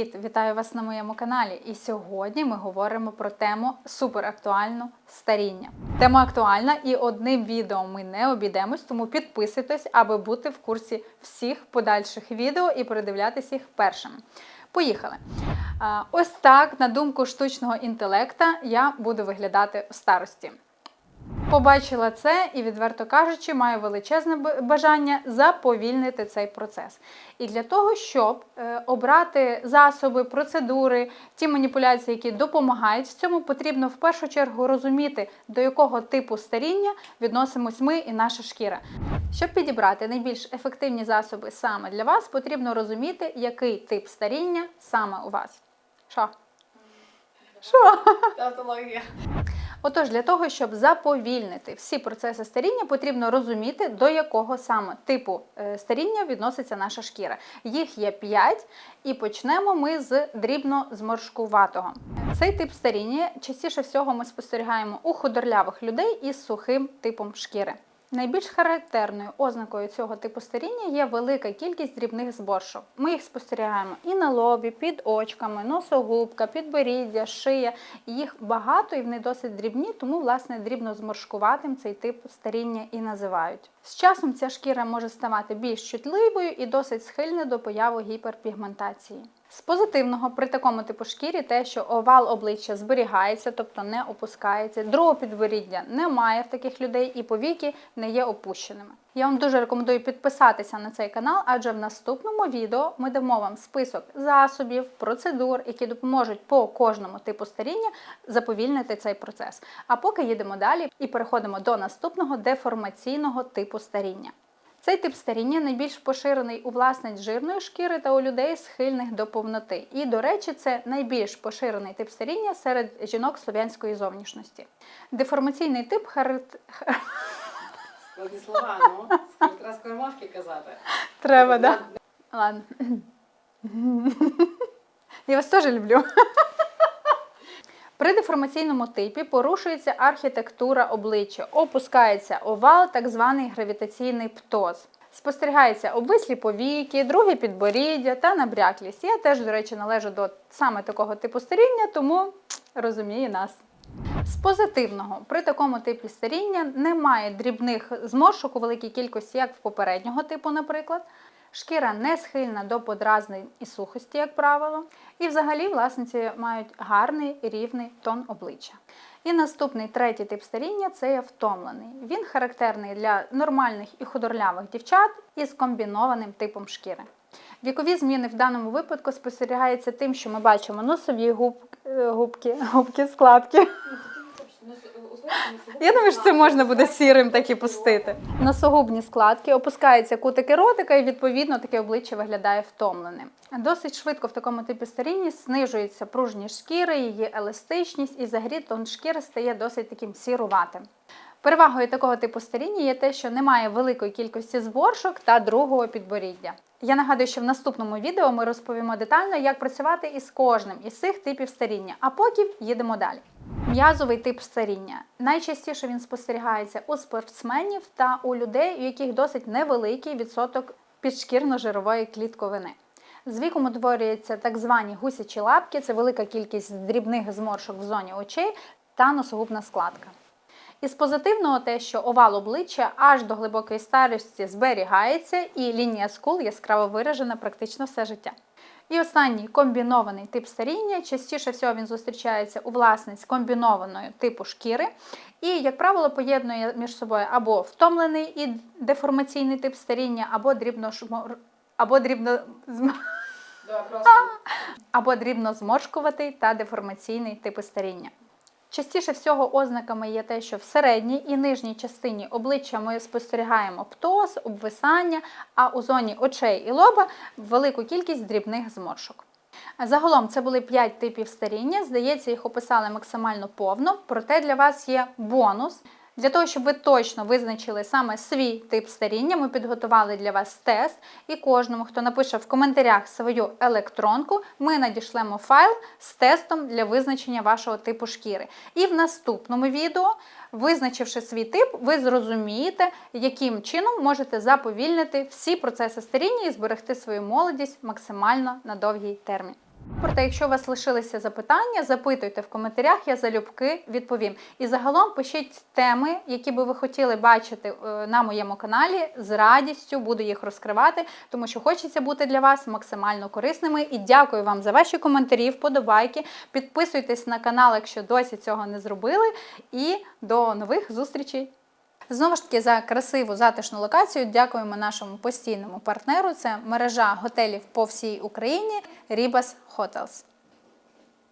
Привіт! Вітаю вас на моєму каналі. І сьогодні ми говоримо про тему суперактуальну старіння. Тема актуальна і одним відео ми не обійдемось, тому підписуйтесь, аби бути в курсі всіх подальших відео і передивлятися їх першими. Поїхали! Ось так, на думку штучного інтелекта, я буду виглядати в старості. Побачила це і, відверто кажучи, маю величезне бажання заповільнити цей процес. І для того, щоб е, обрати засоби, процедури, ті маніпуляції, які допомагають в цьому, потрібно в першу чергу розуміти, до якого типу старіння відносимось ми і наша шкіра. Щоб підібрати найбільш ефективні засоби саме для вас, потрібно розуміти, який тип старіння саме у вас. Що? Що? Тавтологія. Отож, для того, щоб заповільнити всі процеси старіння, потрібно розуміти, до якого саме типу е, старіння відноситься наша шкіра. Їх є 5, і почнемо ми з дрібно зморшкуватого. Цей тип старіння частіше всього ми спостерігаємо у худорлявих людей із сухим типом шкіри. Найбільш характерною ознакою цього типу старіння є велика кількість дрібних зборшок. Ми їх спостерігаємо і на лобі, під очками, носогубка, підборіддя, шия. Їх багато і вони досить дрібні, тому власне дрібно зморшкуватим цей тип старіння і називають. З часом ця шкіра може ставати більш чутливою і досить схильна до появи гіперпігментації. З позитивного при такому типу шкірі те, що овал обличчя зберігається, тобто не опускається, другого підборіддя немає в таких людей і повіки не є опущеними. Я вам дуже рекомендую підписатися на цей канал, адже в наступному відео ми дамо вам список засобів, процедур, які допоможуть по кожному типу старіння заповільнити цей процес. А поки їдемо далі і переходимо до наступного деформаційного типу старіння. Цей тип старіння найбільш поширений у власниць жирної шкіри та у людей, схильних до повноти. І, до речі, це найбільш поширений тип старіння серед жінок слов'янської зовнішності. Деформаційний тип харит... Складні слова, ну. Треба скоромовки казати. Треба, да? Ладно. Я вас теж люблю. При деформаційному типі порушується архітектура обличчя, опускається овал, так званий гравітаційний птоз. Спостерігається обвислі повіки, друге підборіддя та набряклість. Я теж, до речі, належу до саме такого типу старіння, тому розумію нас. З позитивного при такому типі старіння немає дрібних зморшок у великій кількості, як в попереднього типу, наприклад. Шкіра не схильна до подразнень і сухості, як правило. І взагалі власниці мають гарний рівний тон обличчя. І наступний третій тип старіння це є втомлений. Він характерний для нормальних і худорлявих дівчат із комбінованим типом шкіри. Вікові зміни в даному випадку спостерігаються тим, що ми бачимо носові губ, е, губки, губки, складки. Я думаю, що це можна буде сірим так і пустити. Носогубні складки, опускаються кутики ротика, і відповідно таке обличчя виглядає втомленим. Досить швидко в такому типі старіння знижується пружність шкіри, її еластичність і взагалі тон шкіри стає досить таким сіруватим. Перевагою такого типу старіння є те, що немає великої кількості зборшок та другого підборіддя. Я нагадую, що в наступному відео ми розповімо детально, як працювати із кожним із цих типів старіння, а поки їдемо далі. М'язовий тип старіння. Найчастіше він спостерігається у спортсменів та у людей, у яких досить невеликий відсоток підшкірно-жирової клітковини. З віком утворюються так звані гусячі лапки, це велика кількість дрібних зморшок в зоні очей та носогубна складка. Із позитивного те, що овал обличчя аж до глибокої старості зберігається, і лінія скул яскраво виражена практично все життя. І останній комбінований тип старіння. Частіше всього він зустрічається у власниць комбінованої типу шкіри, і, як правило, поєднує між собою або втомлений і деформаційний тип старіння, або дрібно або дрібно або дрібно зморшкуватий та деформаційний типи старіння. Частіше всього ознаками є те, що в середній і нижній частині обличчя ми спостерігаємо птоз, обвисання, а у зоні очей і лоба велику кількість дрібних зморшок. Загалом це були 5 типів старіння. Здається, їх описали максимально повно, проте для вас є бонус. Для того, щоб ви точно визначили саме свій тип старіння, ми підготували для вас тест, і кожному, хто напише в коментарях свою електронку, ми надішлемо файл з тестом для визначення вашого типу шкіри. І в наступному відео, визначивши свій тип, ви зрозумієте, яким чином можете заповільнити всі процеси старіння і зберегти свою молодість максимально на довгий термін. Проте, якщо у вас лишилися запитання, запитуйте в коментарях, я залюбки відповім. І загалом пишіть теми, які би ви хотіли бачити е, на моєму каналі. З радістю буду їх розкривати, тому що хочеться бути для вас максимально корисними. І дякую вам за ваші коментарі, вподобайки. Підписуйтесь на канал, якщо досі цього не зробили. І до нових зустрічей! Знову ж таки, за красиву затишну локацію дякуємо нашому постійному партнеру. Це мережа готелів по всій Україні Ribas Hotels.